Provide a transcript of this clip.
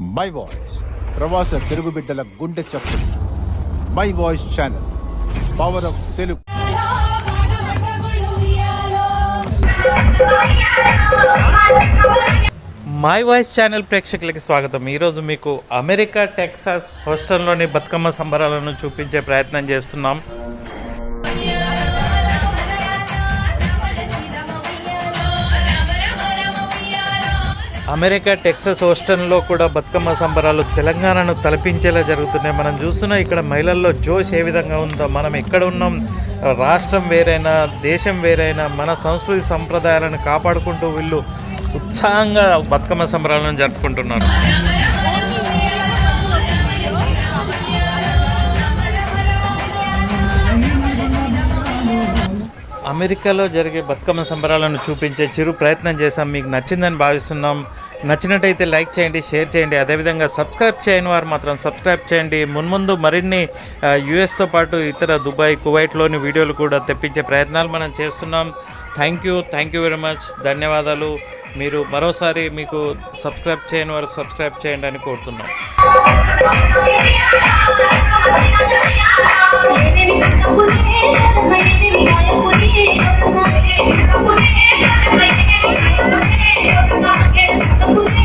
My voice ప్రవాస తెలుగు బిడ్డల గుండె చప్పుడు. My voice channel power of Telugu my voice channel ప్రేక్షకులకి స్వాగతం. ఈరోజు మీకు అమెరికా టెక్సాస్ హోస్టల్లోని బతుకమ్మ సంబరాలను చూపించే ప్రయత్నం చేస్తున్నాం. అమెరికా టెక్సస్ హోస్టన్లో కూడా బతుకమ్మ సంబరాలు తెలంగాణను తలపించేలా జరుగుతున్నాయి. మనం చూస్తున్నాం ఇక్కడ మహిళల్లో జోష్ ఏ విధంగా ఉందో. మనం ఎక్కడ ఉన్నాం? రాష్ట్రం వేరైనా దేశం వేరైనా మన సంస్కృతి సంప్రదాయాలను కాపాడుకుంటూ వీళ్ళు ఉత్సాహంగా బతుకమ్మ సంబరాలను జరుపుకుంటున్నారు. అమెరికాలో జరిగే బతుకమ్మ సంబరాలను చూపించే చిరు ప్రయత్నం చేశాం. మీకు నచ్చిందని భావిస్తున్నాం. నచ్చినట్టయితే లైక్ చేయండి షేర్ చేయండి. అదేవిధంగా సబ్స్క్రైబ్ చేయని వారు మాత్రం సబ్స్క్రైబ్ చేయండి. మున్ముందు మరిన్ని యుఎస్తో పాటు ఇతర దుబాయ్ కువైట్లోని వీడియోలు కూడా తెప్పించే ప్రయత్నాలు మనం చేస్తున్నాం. Thank you thank you very much ధన్యవాదాలు. మీరు మరోసారి మీకు సబ్స్క్రైబ్ చేయని వారు సబ్స్క్రైబ్ చేయండి అని కోరుతున్నాం.